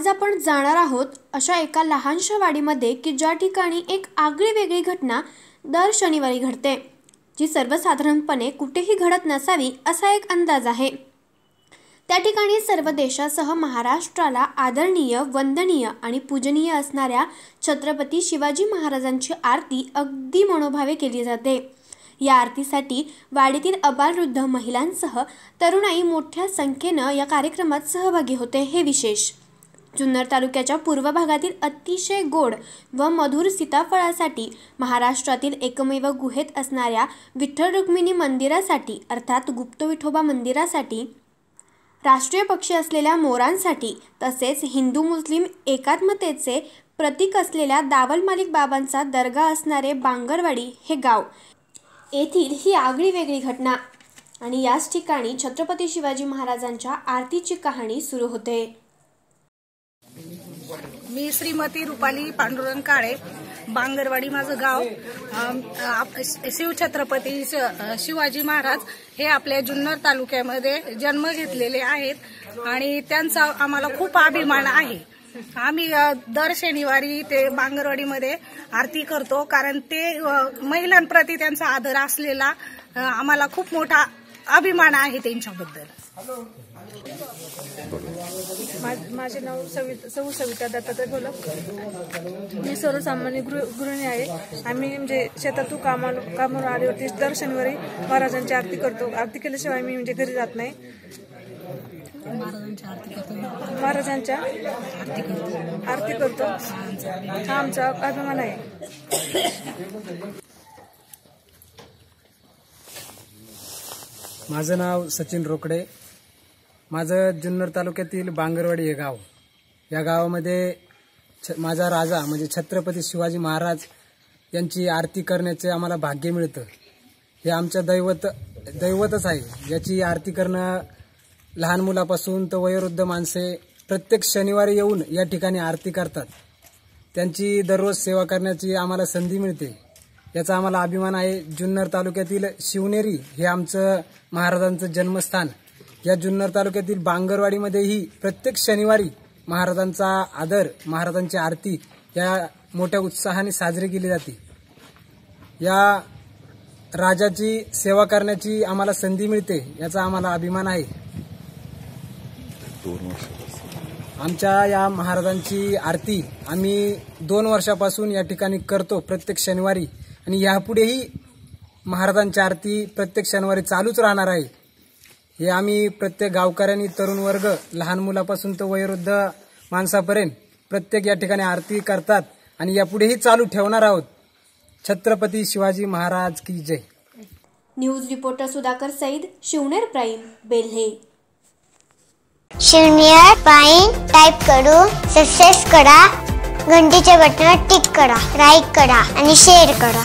आज आपण जाणार आहोत अशा एका लहानशा वाडीमध्ये की ज्या ठिकाणी एक आगळी वेगळी घटना दर शनिवारी घडते जी सर्वसाधारणपणे कुठेही घडत नसावी असा एक अंदाज आहे. त्या ठिकाणी सर्व देशासह महाराष्ट्राला आदरणीय वंदनीय आणि पूजनीय असणाऱ्या छत्रपती शिवाजी महाराजांची आरती अगदी मनोभावे केली जाते. या आरतीसाठी वाडीतील अबालवृद्ध महिलांसह तरुणाई मोठ्या संख्येनं या कार्यक्रमात सहभागी होते हे विशेष. जुन्नर तालुक्याच्या पूर्व भागातील अतिशय गोड व मधुर सीताफळासाठी महाराष्ट्रातील एकमेव गुहेत असणाऱ्या विठ्ठल रुक्मिणी मंदिरासाठी अर्थात गुप्त विठोबा मंदिरासाठी राष्ट्रीय पक्षी असलेल्या मोरांसाठी तसेच हिंदू मुस्लिम एकात्मतेचे प्रतीक असलेल्या दावल मालिक बाबांचा दर्गा असणारे बांगरवाडी हे गाव. येथील ही आगळी वेगळी घटना आणि याच ठिकाणी छत्रपती शिवाजी महाराजांच्या आरतीची कहाणी सुरू होते. मी श्रीमती रुपाली पांडुरंग काळे बांगरवाडी माझं गाव. अम, आप- शिवछत्रपती श- शिवाजी महाराज हे आपल्या जुन्नर तालुक्यामध्ये जन्म घेतलेले आहेत आणि त्यांचा आम्हाला खूप अभिमान आहे. आम्ही दर शनिवारी ते बांगरवाडीमध्ये आरती करतो कारण ते महिलांप्रती त्यांचा आदर असलेला आम्हाला खूप मोठा अभिमान आहे त्यांच्याबद्दल. मा- माझे नाव सविता सौ सविता दत्तात्रय बोलक मी सर्वसामान्य गृह गृहिणी आहे. आम्ही म्हणजे शेतातून कामाला कामावर आल्यावरती दर शनिवारी महाराजांची आरती करतो. आरती केल्याशिवाय मी म्हणजे घरी जात नाही. महाराजांच्या आरती करतो. हा आमचा अभिमान आहे. माझं नाव सचिन रोकडे. माझं जुन्नर तालुक्यातील बांगरवाडी हे गाव. या गावामध्ये छ माझा राजा म्हणजे छत्रपती शिवाजी महाराज यांची आरती करण्याचे आम्हाला भाग्य मिळतं. हे आमच्या दैवत दैवतच आहे. याची आरती करणं लहान मुलापासून तर वयोवृद्ध माणसे प्रत्येक शनिवारी येऊन या ठिकाणी आरती करतात. त्यांची दररोज सेवा करण्याची आम्हाला संधी मिळते. याचा आम्हाला अभिमान आहे. जुन्नर तालुक्यातील शिवनेरी हे आमचं महाराजांचं जन्मस्थान. या जुन्नर तालुक्यातील बांगरवाडीमध्येही प्रत्येक शनिवारी महाराजांचा आदर महाराजांची आरती या मोठ्या उत्साहाने साजरी केली जाते. या राजाची सेवा करण्याची आम्हाला संधी मिळते याचा आम्हाला अभिमान आहे. आमच्या या महाराजांची आरती आम्ही दोन वर्षापासून या ठिकाणी करतो. प्रत्येक शनिवारी आणि यापुढेही महाराजांची आरती प्रत्येक शनिवारी चालूच राहणार आहे. हे आम्ही प्रत्येक गावकऱ्यांनी तरुण वर्ग लहान मुलापासून तर वयोवृद्ध माणसापर्यंत प्रत्येक या ठिकाणी आरती करतात आणि यापुढेही चालू ठेवणार आहोत. छत्रपती शिवाजी महाराज की जय. News reporter Sudhakar Sayyed Shivner prime Belhe. शून्य पाईन टाईप करून सक्सेस करा घंटीच्या बटनावर टिक करा लाईक करा आणि शेअर करा.